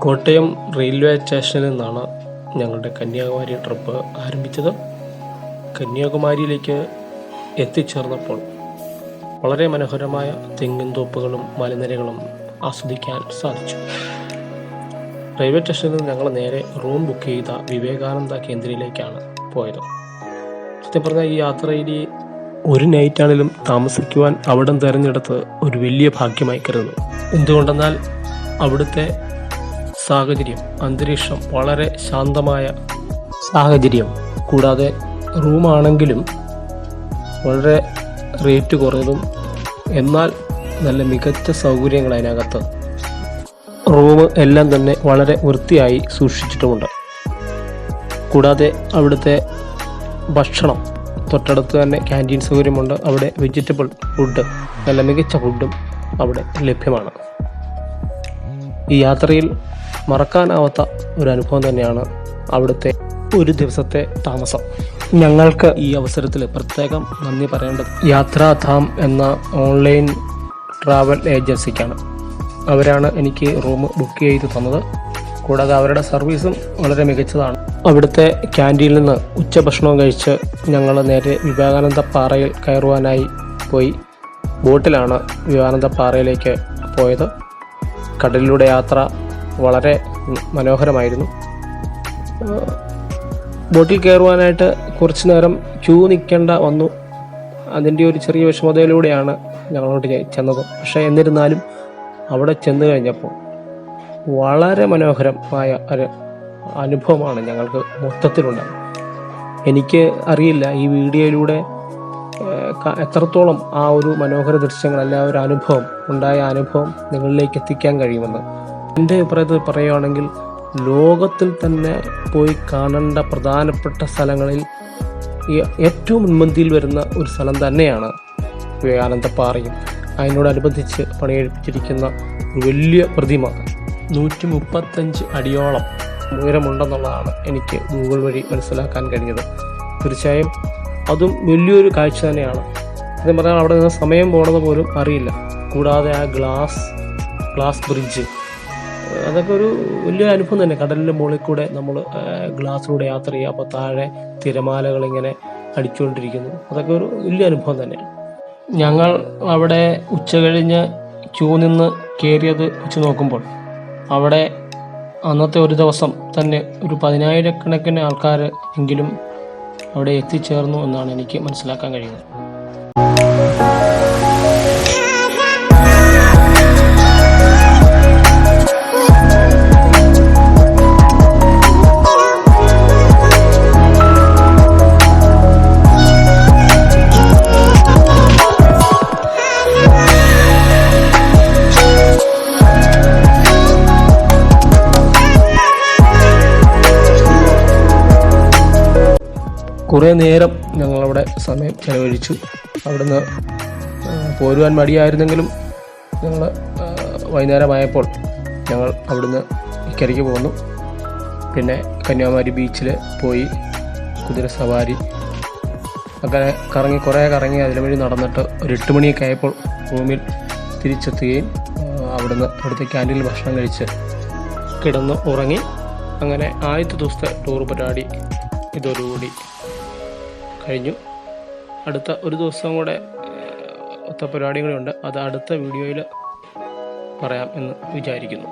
Kottayam railway സ്റ്റേഷനിൽ നിന്നാണ് ഞങ്ങളുടെ കന്യാകുമാരി ട്രിപ്പ് ആരംഭിച്ചത്. കന്യാകുമാരിയിലേക്ക് എത്തിച്ചേർന്നപ്പോൾ വളരെ മനോഹരമായ തെങ്ങിൻ തോപ്പുകളും മലനിരകളും ആസ്വദിക്കാൻ സാധിച്ചു. റെയിൽവേ സ്റ്റേഷനിൽ നിന്ന് ഞങ്ങൾ നേരെ റൂം ബുക്ക് ചെയ്ത വിവേകാനന്ദ കേന്ദ്രയിലേക്കാണ് പോയത്. സത്യം പറഞ്ഞാൽ ഈ യാത്രയിൽ ഒരു നൈറ്റാണെങ്കിലും താമസിക്കുവാൻ അവിടം തിരഞ്ഞെടുത്ത് ഒരു വലിയ ഭാഗ്യമായി കരുതുന്നു. എന്തുകൊണ്ടെന്നാൽ അവിടുത്തെ സാഹചര്യം അന്തരീക്ഷം വളരെ ശാന്തമായ സാഹചര്യം. കൂടാതെ റൂമാണെങ്കിലും വളരെ റേറ്റ് കുറഞ്ഞതും എന്നാൽ നല്ല മികച്ച സൗകര്യങ്ങൾ അതിനകത്ത്. റൂം എല്ലാം തന്നെ വളരെ വൃത്തിയായി സൂക്ഷിച്ചിട്ടുമുണ്ട്. കൂടാതെ അവിടുത്തെ ഭക്ഷണം തൊട്ടടുത്ത് തന്നെ ക്യാന്റീൻ സൗകര്യമുണ്ട്. അവിടെ വെജിറ്റബിൾ ഫുഡ് നല്ല മികച്ച ഫുഡും അവിടെ ലഭ്യമാണ്. ഈ യാത്രയിൽ മറക്കാനാവാത്ത ഒരു അനുഭവം തന്നെയാണ് അവിടുത്തെ ഒരു ദിവസത്തെ താമസം. ഞങ്ങൾക്ക് ഈ അവസരത്തിൽ പ്രത്യേകം നന്ദി പറയേണ്ടത് യാത്രാധാം എന്ന ഓൺലൈൻ ട്രാവൽ ഏജൻസിക്കാണ്. അവരാണ് എനിക്ക് റൂം ബുക്ക് ചെയ്ത് തന്നത്. കൂടാതെ അവരുടെ സർവീസും വളരെ മികച്ചതാണ്. അവിടുത്തെ ക്യാന്റീനിൽ നിന്ന് ഉച്ചഭക്ഷണവും കഴിച്ച് ഞങ്ങൾ നേരെ വിവേകാനന്ദ പാറയിൽ കയറുവാനായി പോയി. ബോട്ടിലാണ് വിവേകാനന്ദ പാറയിലേക്ക് പോയത്. കടലിലൂടെ യാത്ര വളരെ മനോഹരമായിരുന്നു. ബോട്ടിൽ കയറുവാനായിട്ട് കുറച്ച് നേരം ക്യൂ നിൽക്കേണ്ട വന്നു. അതിന്റെ ഒരു ചെറിയ വിഷമതയിലൂടെയാണ് ഞങ്ങളോട്ട് ചെന്നത്. പക്ഷേ എന്നിരുന്നാലും അവിടെ ചെന്ന് കഴിഞ്ഞപ്പോൾ വളരെ മനോഹരമായ ഒരു അനുഭവമാണ് ഞങ്ങൾക്ക് മൊത്തത്തിലുണ്ടായത്. എനിക്ക് അറിയില്ല ഈ വീഡിയോയിലൂടെ എത്രത്തോളം ആ ഒരു മനോഹര ദൃശ്യങ്ങൾ ഒരു അനുഭവം ഉണ്ടായ അനുഭവം നിങ്ങളിലേക്ക് എത്തിക്കാൻ കഴിയുമെന്ന്. എന്റെ അഭിപ്രായത്തിൽ പറയുകയാണെങ്കിൽ ലോകത്തിൽ തന്നെ പോയി കാണേണ്ട പ്രധാനപ്പെട്ട സ്ഥലങ്ങളിൽ ഏറ്റവും മുൻപന്തിയിൽ വരുന്ന ഒരു സ്ഥലം തന്നെയാണ് വിവേകാനന്ദ പാറയും അതിനോടനുബന്ധിച്ച് പണിയെടുപ്പിച്ചിരിക്കുന്ന ഒരു വലിയ പ്രതിമ നൂറ്റി മുപ്പത്തഞ്ച് അടിയോളം ഉയരമുണ്ടെന്നുള്ളതാണ് എനിക്ക് ഗൂഗിൾ വഴി മനസ്സിലാക്കാൻ കഴിഞ്ഞത്. തീർച്ചയായും അതും വലിയൊരു കാഴ്ച തന്നെയാണ്. സത്യം പറഞ്ഞാൽ അവിടെ നിന്ന് സമയം പോണത് പോലും അറിയില്ല. കൂടാതെ ആ ഗ്ലാസ് ഗ്ലാസ് ബ്രിഡ്ജ് അതൊക്കെ ഒരു വലിയ അനുഭവം തന്നെ. കടലിന്റെ മുകളിൽ കൂടെ നമ്മൾ ഗ്ലാസ്സിലൂടെ യാത്ര ചെയ്യുക. അപ്പോൾ താഴെ തിരമാലകൾ ഇങ്ങനെ അടിച്ചുകൊണ്ടിരിക്കുന്നു. അതൊക്കെ ഒരു വലിയ അനുഭവം തന്നെ. ഞങ്ങൾ അവിടെ ഉച്ച കഴിഞ്ഞ് ക്യൂ നിന്ന് കയറിയത് വെച്ച് നോക്കുമ്പോൾ അവിടെ അന്നത്തെ ഒരു ദിവസം തന്നെ ഒരു പതിനായിരക്കണക്കിന് ആൾക്കാർ എങ്കിലും അവിടെ എത്തിച്ചേർന്നു എന്നാണ് എനിക്ക് മനസ്സിലാക്കാൻ കഴിയുന്നത്. കുറേ നേരം ഞങ്ങളവിടെ സമയം ചെലവഴിച്ചു. അവിടുന്ന് പോരുവാൻ മടിയായിരുന്നെങ്കിലും ഞങ്ങൾ വൈകുന്നേരമായപ്പോൾ ഞങ്ങൾ അവിടുന്ന് ഇക്കരയ്ക്ക് പോന്നു. പിന്നെ കന്യാകുമാരി ബീച്ചിൽ പോയി കുതിര സവാരി. അങ്ങനെ കറങ്ങി കുറേ കറങ്ങി അതിന് വഴി നടന്നിട്ട് ഒരു എട്ട് മണിയൊക്കെ ആയപ്പോൾ റൂമിൽ തിരിച്ചെത്തുകയും അവിടുന്ന് അവിടുത്തെ ക്യാന്റീനിൽ ഭക്ഷണം കഴിച്ച് കിടന്ന് ഉറങ്ങി. അങ്ങനെ ആദ്യത്തെ ദിവസത്തെ ടൂർ പരിപാടി ഇതോടുകൂടി. കഴിഞ്ഞു. അടുത്ത ഒരു ദിവസം കൂടെ ഒത്ത പരിപാടികളുണ്ട് അത് അടുത്ത വീഡിയോയിൽ പറയാം എന്ന് വിചാരിക്കുന്നു.